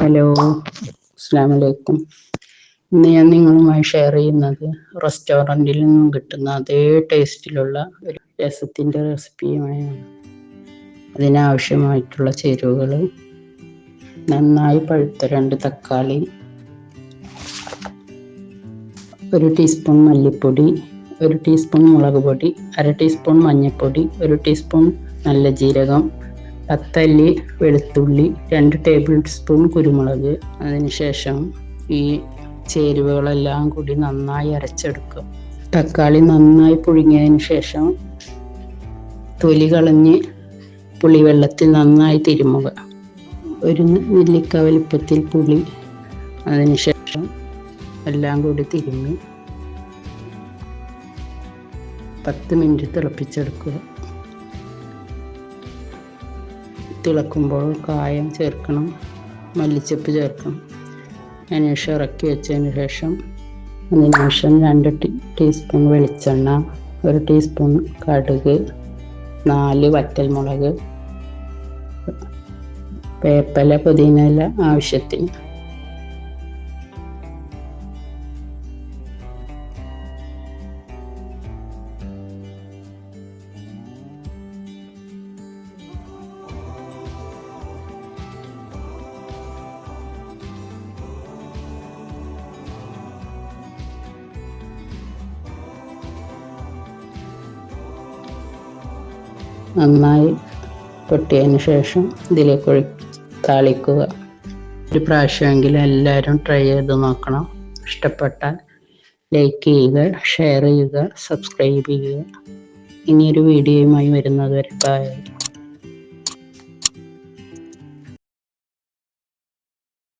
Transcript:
Hello അസ്സാം വലൈക്കും ഇന്ന് ഞാൻ നിങ്ങളുമായി ഷെയർ ചെയ്യുന്നത് റെസ്റ്റോറന്റിൽ നിന്നും കിട്ടുന്ന അതേ ടേസ്റ്റിലുള്ള ഒരു രസത്തിന്റെ റെസിപ്പിയുമായാണ് അതിനാവശ്യമായിട്ടുള്ള ചേരുവകൾ നന്നായി പഴുത്ത രണ്ട് തക്കാളി ഒരു ടീസ്പൂൺ മല്ലിപ്പൊടി ഒരു ടീസ്പൂൺ മുളക് പൊടി അര ടീസ്പൂൺ മഞ്ഞൾപ്പൊടി ഒരു ടീസ്പൂൺ നല്ല ജീരകം പത്തല്ലി വെളുത്തുള്ളി രണ്ട് ടേബിൾ സ്പൂൺ കുരുമുളക് അതിനുശേഷം ഈ ചേരുവകളെല്ലാം കൂടി നന്നായി അരച്ചെടുക്കും തക്കാളി നന്നായി പുഴുങ്ങിയതിന് ശേഷം തൊലി കളഞ്ഞ് പുളിവെള്ളത്തിൽ നന്നായി തിരുമുക. ഒരു നെല്ലിക്ക വലിപ്പത്തിൽ പുളി അതിനുശേഷം എല്ലാം കൂടി തിരുമ്മി പത്ത് മിനിറ്റ് തിളപ്പിച്ചെടുക്കുക. തിളക്കുമ്പോൾ കായം ചേർക്കണം മല്ലിച്ചപ്പ് ചേർക്കണം. അതിനുശേഷം ഇറക്കി വെച്ചതിന് ശേഷം അതിനുശേഷം രണ്ട് ടീസ്പൂൺ വെളിച്ചെണ്ണ ഒരു ടീസ്പൂൺ കടുക് നാല് വറ്റൽമുളക് വേപ്പല പുതിനയില ആവശ്യത്തിന്. നന്നായി പൊട്ടിയതിന് ശേഷം ഇതിലേക്ക് ഒഴി താളിക്കുക. ഒരു പ്രാവശ്യമെങ്കിലും എല്ലാവരും ട്രൈ ചെയ്ത് നോക്കണം. ഇഷ്ടപ്പെട്ടാൽ ലൈക്ക് ചെയ്യുക ഷെയർ ചെയ്യുക സബ്സ്ക്രൈബ് ചെയ്യുക. ഇനിയൊരു വീഡിയോയുമായി വരുന്നത് വരെ